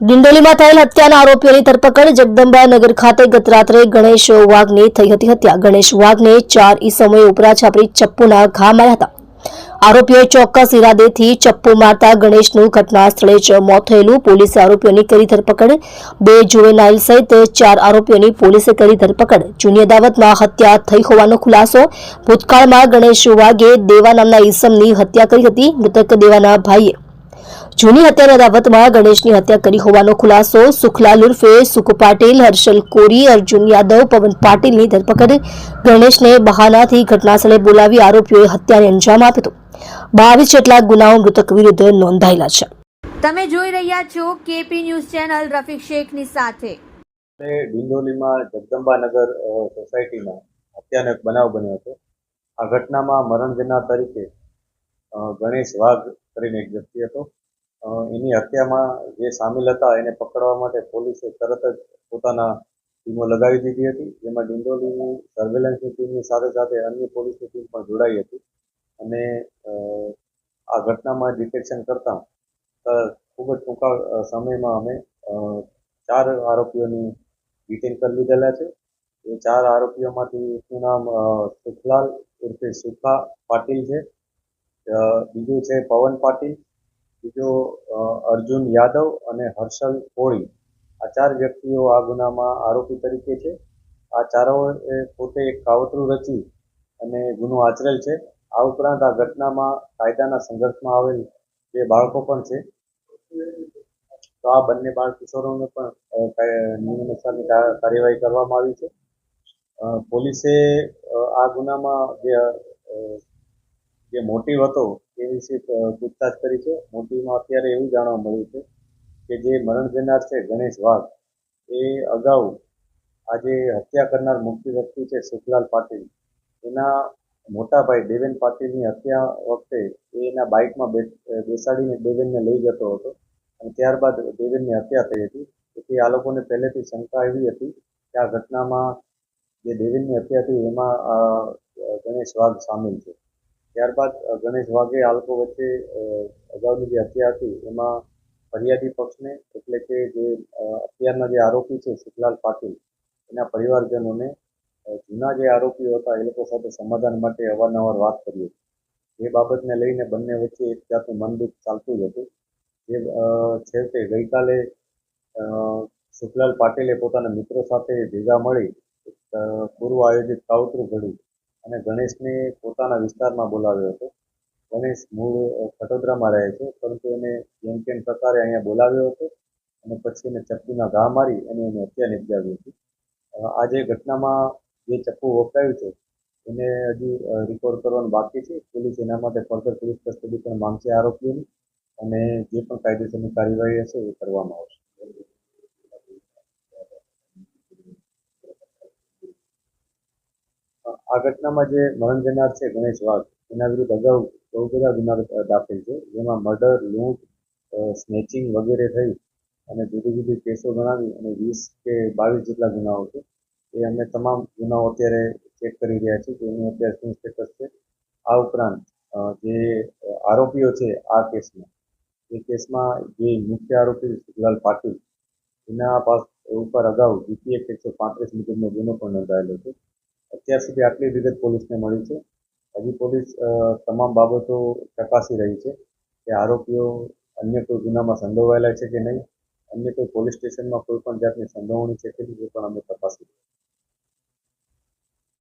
ડિંડોલીમાં થયેલ હત્યાના આરોપીઓની ધરપકડ જગદંબા નગર ખાતે ગત રાત્રે ગણેશ વાઘની થઈ હતી હત્યા. ગણેશ વાઘને ચાર ઈસમોએ ઉપરા છાપરી ચપ્પુના ઘા માર્યા હતા. આરોપીઓએ ચોક્કસ ઇરાદેથી ચપ્પુ મારતા ગણેશનું ઘટના સ્થળે જ મોત થયેલું પોલીસે આરોપીઓની કરી ધરપકડ. બે જુવેનાઇલ સહિત ચાર આરોપીઓની પોલીસે કરી ધરપકડ. જૂની અદાવતમાં હત્યા થઈ હોવાનો ખુલાસો. ભૂતકાળમાં ગણેશ વાઘે દેવા નામના ઈસમની હત્યા કરી હતી. મૃતક દેવાના ભાઈએ જૂની હત્યા અદાવતમાં ગણેશની હત્યા કરી હોવાનો ખુલાસો. સુખલાલ ઉર્ફે સુખ પાટીલ હર્ષલ કોરી અર્જુન યાદવ પવન પાટીલની ધરપકડ. ગણેશને બહાનાથી ઘટનાસ્થળે બોલાવી આરોપીઓએ હત્યાને અંજામ આપ્યો હતો. બાવીસ જેટલા ગુનાઓ મૃતક વિરુદ્ધ નોંધાયેલા છે. તમે જોઈ રહ્યા છો કેપી ન્યૂઝ ચેનલ રફીક શેખની સાથે. ડિંડોલીમાં જગદંબાનગર સોસાયટીમાં હત્યાનો એક બનાવ બન્યો હતો. આ ઘટનામાં મરણ જનાર તરીકે ગણેશ વાઘ કરીને એક વ્યક્તિ હતો. એની હત્યામાં જે સામેલ હતા, એને પકડવા માટે પોલીસે તરત જ પોતાના ટીમો લગાવી દીધી હતી. જેમાં ડિંડોલીની સર્વેલન્સની ટીમની સાથે સાથે અન્ય પોલીસની ટીમ પણ જોડાઈ હતી. અને આ ઘટનામાં ડિટેક્શન કરતાં ખૂબ જ ટૂંકા સમયમાં અમે ચાર આરોપીઓની ડિટેન કરી લીધેલા છે. એ ચાર આરોપીઓમાંથી એકનું નામ સુખલાલ ઉર્ફે સુખા પાટીલ છે. બીજું છે પવન પાટીલ. બીજો અર્જુન યાદવ અને હર્ષલ કોળી. આ ચાર વ્યક્તિઓ આ ગુનામાં આરોપી તરીકે છે. આ ચારોએ પોતે એક કાવતરું રચી અને ગુનો આચરેલ છે. આ ઉપરાંત આ ઘટનામાં કાયદાના સંઘર્ષમાં આવેલ બે બાળકો પણ છે. તો આ બંને બાળ કિશોરોને પણ અ, કાય- નિયમ અનુસારની કા- કાર્યવાહી કરવામાં આવી છે. પોલીસે આ ગુનામાં જે જે મોટિવ હતો એ વિશે પૂછતાછ કરી છે. મોટીમાં અત્યારે એવું જાણવા મળ્યું છે કે જે મરણ જનાર છે ગણેશ વાઘ, એ અગાઉ આજે હત્યા કરનાર મુખ્ય વ્યક્તિ છે સુખલાલ પાટીલ. એના મોટા ભાઈ દેવેન પાટીલની હત્યા વખતે એ એના બાઇકમાં બેસાડીને દેવેનને લઈ જતો હતો અને ત્યારબાદ દેવેનની હત્યા થઈ હતી. તેથી આ લોકોને પહેલેથી શંકા એવી હતી કે આ ઘટનામાં જે દેવેનની હત્યા થઈ એમાં ગણેશ વાઘ સામેલ છે. ત્યારબાદ ગણેશ વાઘે આ લોકો વચ્ચે અગાઉની જે હત્યા હતી, એમાં ફરિયાદી પક્ષને એટલે કે જે અત્યારના જે આરોપી છે, સુખલાલ પાટીલ, એના પરિવારજનોને જૂના જે આરોપીઓ હતા, એ લોકો સાથે સમાધાન માટે અવારનવાર વાત કરી હતી. એ બાબતને લઈને બંને વચ્ચે એક જાતનું મનદુખ ચાલતું જ હતું. જે છેવટે ગઈકાલે સુખલાલ પાટીલે પોતાના મિત્રો સાથે ભેગા મળી પૂર્વ આયોજિત કાવતરું ઘડ્યું. અને ગણેશને પોતાના વિસ્તારમાં બોલાવ્યો હતો. ગણેશ મૂળ ખટોદરામાં રહે છે, પરંતુ એને જેમ તેમ પ્રકારે અહીંયા બોલાવ્યો હતો અને પછી એને ચપ્પુના ઘા મારી અને એને હત્યા નિપજાવી હતી. આ જે ઘટનામાં જે ચપ્પુ વપરાયું છે, એને હજી રિકોર્ડ કરવાનું બાકી છે. પોલીસ એના માટે ફર્ધર પોલીસ કસ્ટડી પણ માંગશે આરોપીઓની અને જે પણ કાયદેસરની કાર્યવાહી હશે એ કરવામાં આવશે. આ ઘટનામાં જે મરણ જનાર છે ગણેશ વાઘ, એના વિરુદ્ધ અગાઉ બહુ બધા ગુના દાખલ છે, જેમાં મર્ડર, લૂંટ સ્નેચિંગ વગેરે થઈ અને જુદી જુદી કેસો ગણાવી અને વીસ કે બાવીસ જેટલા ગુનાઓ છે. એ અમે તમામ ગુનાઓ અત્યારે ચેક કરી રહ્યા છીએ કે એનું અત્યારે શું સ્ટેટસ છે. આ ઉપરાંત જે આરોપીઓ છે આ કેસમાં, એ કેસમાં જે મુખ્ય આરોપી સુખલાલ પાટીલ, એના પાસ ઉપર અગાઉ જીપીએફ એકસો પાંત્રીસ મુજબનો ગુનો પણ નોંધાયેલો છે. અત્યાર સુધી આટલી વિગત પોલીસને મળી છે હજી પોલીસ તમામ બાબતો ચકાસી રહી છે કે આરોપીઓ અન્ય કોઈ ગુનામાં સંડોવાયેલા છે કે નહીં અન્ય કોઈ પોલીસ સ્ટેશનમાં કોઈ પણ જાતની સંડોવણી છે કે નહીં, એ પણ અમે તપાસી.